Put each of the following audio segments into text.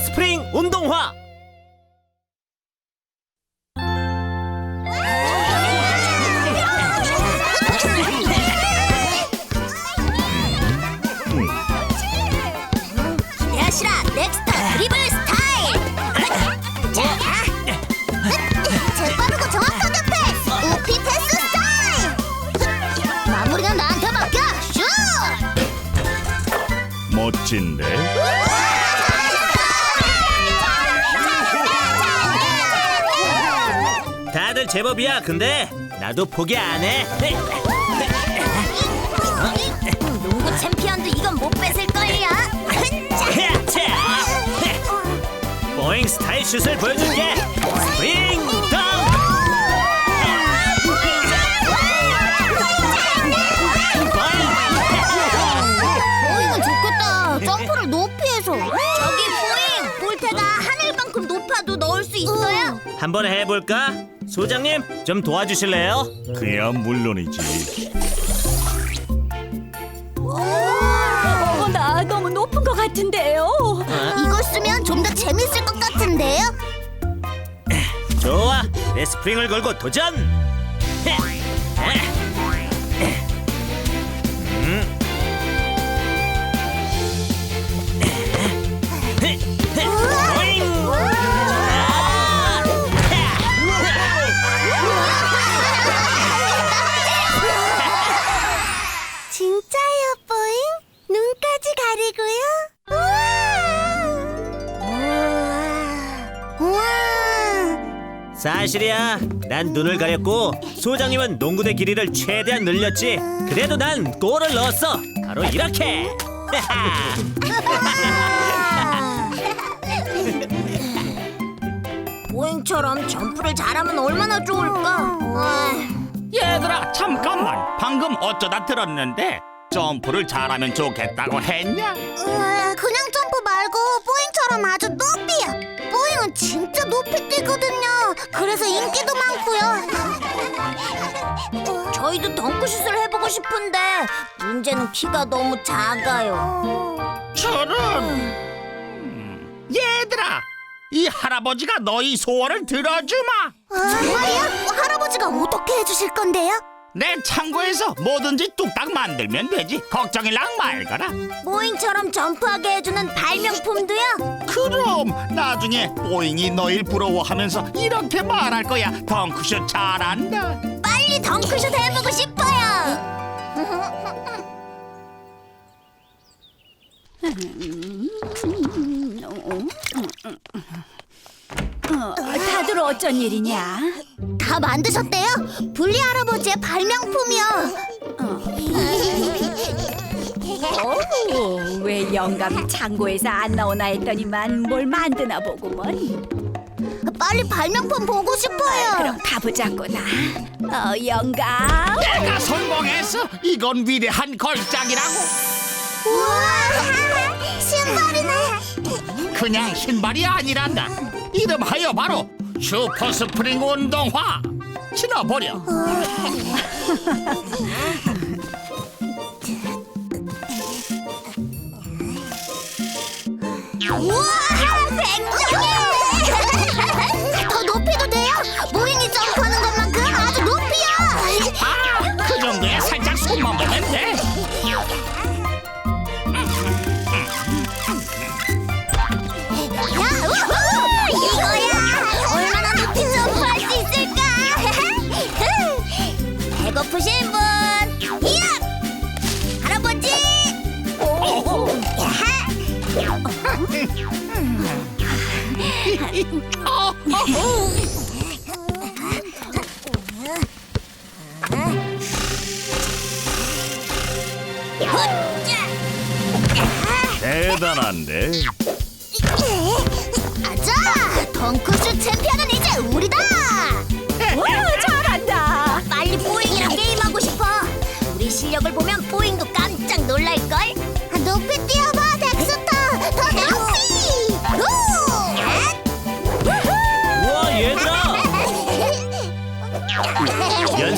스프링 운동화. 제법이야. 근데 나도 포기 안 해. 농구 챔피언도 이건 못 뺏을 거야 자, 보잉 스타일 슛을 보여줄게. 스프링 덩. 어 이건 좋겠다 점프를 높이 해서 저기 보잉 볼테가 하늘만큼 높아도 넣을 수 있어요? 한 번 해볼까? 소장님 좀 도와주실래요? 그야 물론이지. 어, 나 너무 높은 것 같은데요. 이걸 쓰면 좀 더 재밌을 것 같은데요? 좋아, 내 스프링을 걸고 도전. 진짜요, 뽀잉? 눈까지 가리고요? 우와! 우와! 사실이야. 난 눈을 가렸고 소장님은 농구대 길이를 최대한 늘렸지. 그래도 난 골을 넣었어. 바로 이렇게. 뽀잉처럼 점프를 잘하면 얼마나 좋을까? 얘들아 잠깐만 방금 어쩌다 들었는데 점프를 잘하면 좋겠다고 했냐? 우와, 그냥 점프 말고 뽀잉처럼 아주 높이야. 뽀잉은 진짜 높이 뛰거든요. 그래서 인기도 많고요. 저희도 덩크슛을 해보고 싶은데 문제는 키가 너무 작아요. 저런 음, 얘들아 이 할아버지가 너희 소원을 들어주마 정말이요? 할아버지가 어떻게 해주실 건데요? 내 창고에서 뭐든지 뚝딱 만들면 되지 걱정이랑 말거라 뽀잉처럼 점프하게 해주는 발명품도요? 그럼 나중에 뽀잉이 너희 부러워하면서 이렇게 말할 거야 덩크슛 잘한다 빨리 덩크슛 해보고 싶어요. 다들 어쩐 일이냐? 다 만드셨대요? 분리 할아버지의 발명품이요. 오, 왜 영감이 창고에서 안 나오나 했더니만 뭘 만드나 보구먼. 빨리 발명품 보고 싶어요. 그럼 가보자꾸나. 어, 영감. 내가 성공했어 이건 위대한 걸작이라고 우와, 신발이네. 그냥 신발이 아니란다 이름하여 바로 슈퍼 스프링 운동화 신어보려 우와, 굉장해. 배고프신 분? 이야! 할아버지! 대단한데? 아자! 덩크슛 챔피언은 이제 우리다! 와,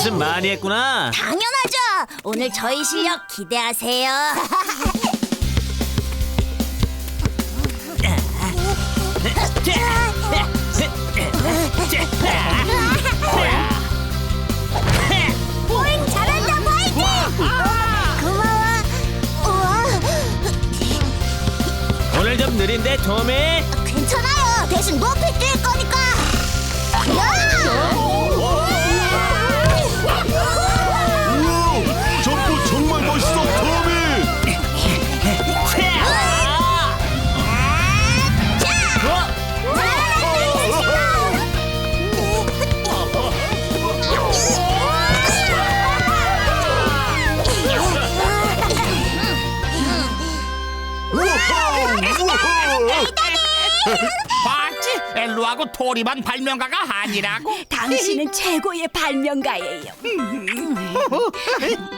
연습 많이 했구나. 당연하죠. 오늘 저희 실력 기대하세요. 보잉 잘한다 파이팅! 고마워. 오늘 좀 느린데 도미. 엘루하고 토리만 발명가가 아니라고. 당신은 최고의 발명가예요.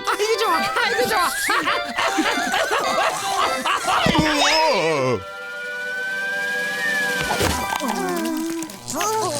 아이고 좋아, 아이고 좋아. 우와.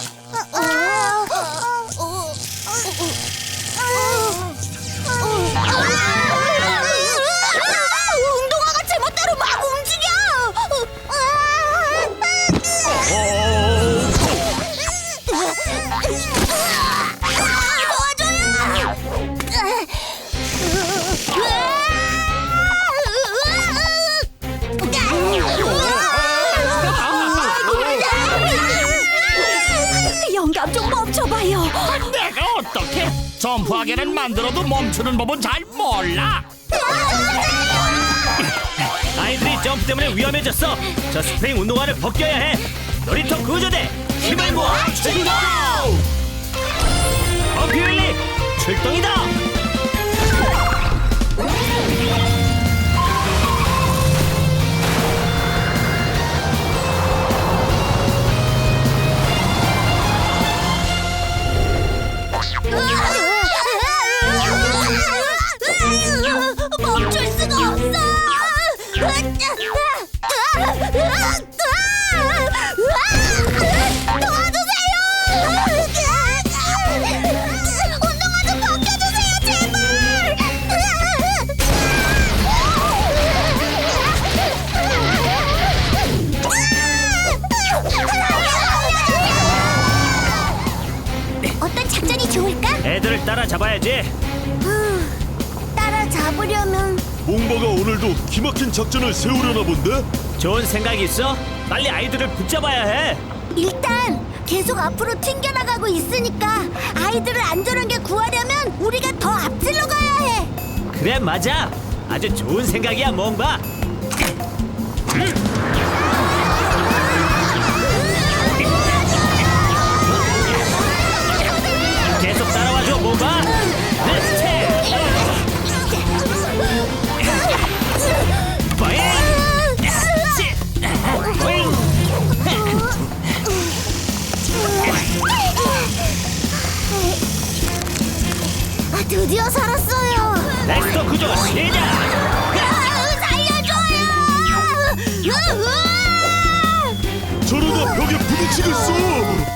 멈춰봐요. 내가 어떻게? 점프하게는 만들어도 멈추는 법은 잘 몰라. 아이들이 점프 때문에 위험해졌어. 저 스프링 운동화를 벗겨야 해. 놀이터 구조대 힘을 모아 출동! 어피윌리 출동이다 좋을까? 애들을 따라잡아야지 따라 잡으려면 몽바가 오늘도 기막힌 작전을 세우려나 본데? 좋은 생각이 있어? 빨리 아이들을 붙잡아야 해 일단 계속 앞으로 튕겨나가고 있으니까 아이들을 안전하게 구하려면 우리가 더 앞질러 가야 해. 그래 맞아 아주 좋은 생각이야 몽바 아, 드디어 살았어요. 넥스터 구조 시작 아, 살려줘요. 저러다 벽에 부딪히겠어.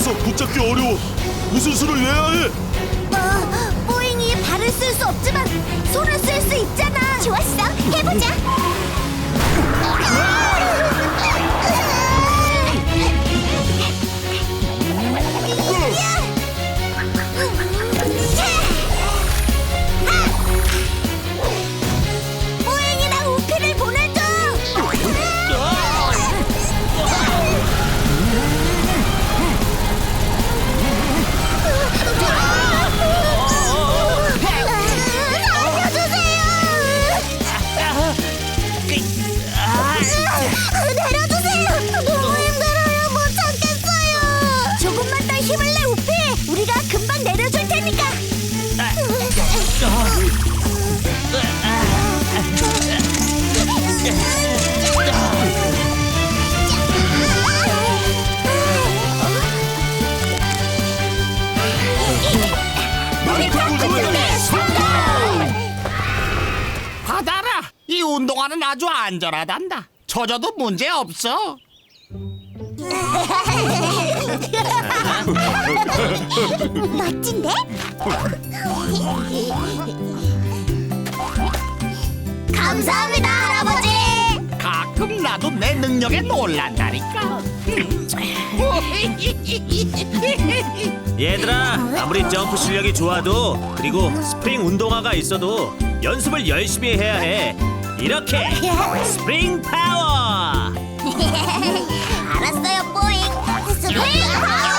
같아서 붙잡기 어려워. 무슨 수를 내야 해? 어, 뽀잉이 발을 쓸 수 없지만 손을 쓸 수 있잖아. 좋았어, 해보자. 운동화는 아주 안전하단다. 젖어도 문제 없어. 멋진데? 감사합니다, 할아버지. 가끔 나도 내 능력에 놀란다니까. 얘들아 아무리 점프 실력이 좋아도 그리고 스프링 운동화가 있어도 연습을 열심히 해야 해 이렇게 스프링 파워 알았어요, 뽀잉. 스프링 파워!